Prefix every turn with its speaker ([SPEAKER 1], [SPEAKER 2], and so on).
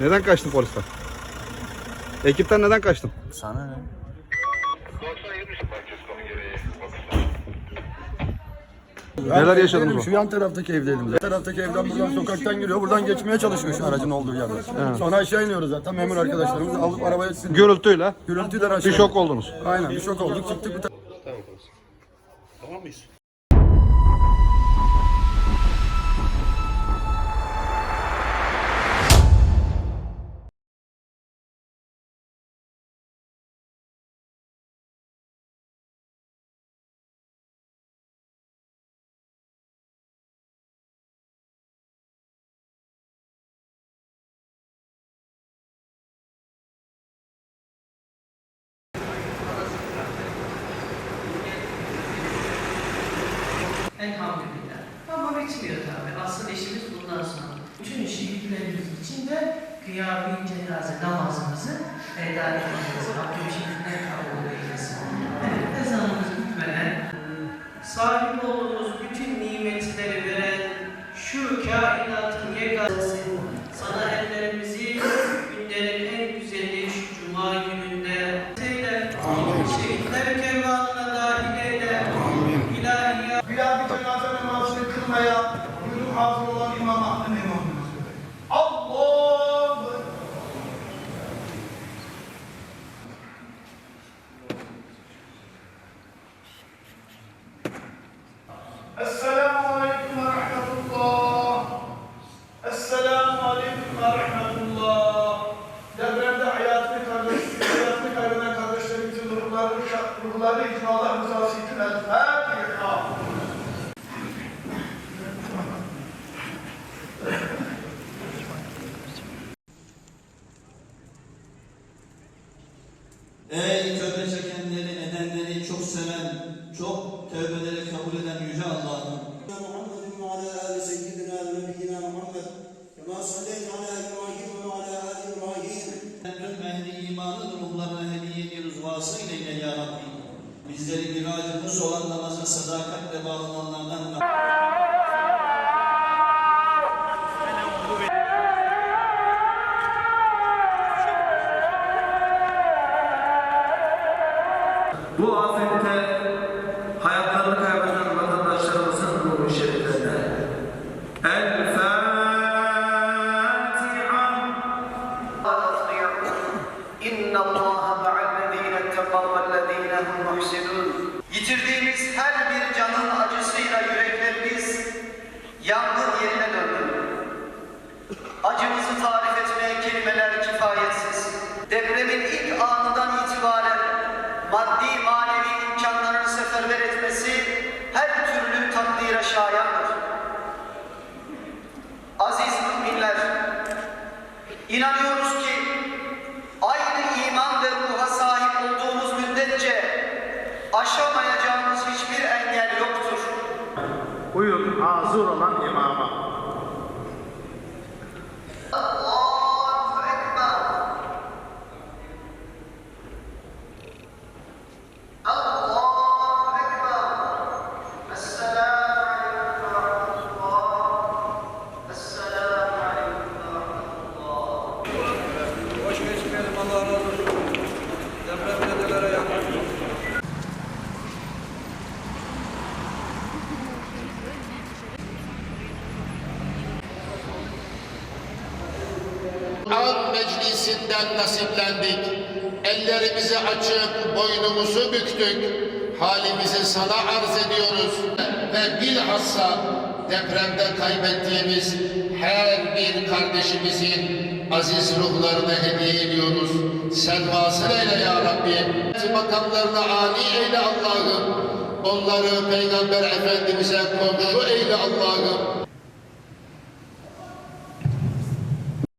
[SPEAKER 1] Neden kaçtın polisten? Ekipten neden kaçtın?
[SPEAKER 2] Sana ne?
[SPEAKER 1] Neler yaşadınız bu?
[SPEAKER 3] Şu yan taraftaki evdenim. Yan taraftaki evden buradan sokaktan giriyor. Buradan geçmeye çalışıyor şu aracın olduğu yerde. Evet. Sonra aşağı iniyoruz zaten. Memur arkadaşlarımız alıp arabaya sinir.
[SPEAKER 1] Gürültüyle.
[SPEAKER 3] Gürültüyle aşağı.
[SPEAKER 1] Bir şok oldunuz.
[SPEAKER 3] Aynen bir şok olduk. Çıktık bir
[SPEAKER 1] Tamam mıyız?
[SPEAKER 4] Elhamdülillah. Ama bitmiyor tabii. Asıl işimiz bundan sonra. Bütün şehitlerimiz için de kıyami cenaze namazımızı eda edeceğiz. Rabbim şimdiden kabul eylesin. Evet, ezanımız bitmeden sahip olduğumuz bütün nimetleri veren şu kainatın yeganesi sana ellerimizi günlerin
[SPEAKER 5] Esselamu Aleyküm ve Rahmetullah. Esselamu Aleyküm ve Rahmetullah. Depremde hayatını kaybeden kardeşlerimizin ruhları, için Allah rızası için.
[SPEAKER 6] Ey tövbe Vasıl eyle ya Rabbi. Bizleri miracımız olan namaza sadakatle bağlananlardan
[SPEAKER 7] Bu afette
[SPEAKER 4] memnunum. Yitirdiğimiz her bir canın acısıyla yüreklerimiz yangın yerine döndü. Acımızı tarih Dư 了妈的妈
[SPEAKER 8] 妈。Meclisinden nasiplendik. Ellerimizi açıp boynumuzu büktük. Halimizi sana arz ediyoruz. Ve bilhassa depremde kaybettiğimiz her bir kardeşimizin aziz ruhlarına hediye ediyoruz. Sen vasıl eyle ya Rabbi. Makamlarını âli eyle Allah'ım. Onları Peygamber Efendimiz'e komşu eyle Allah'ım.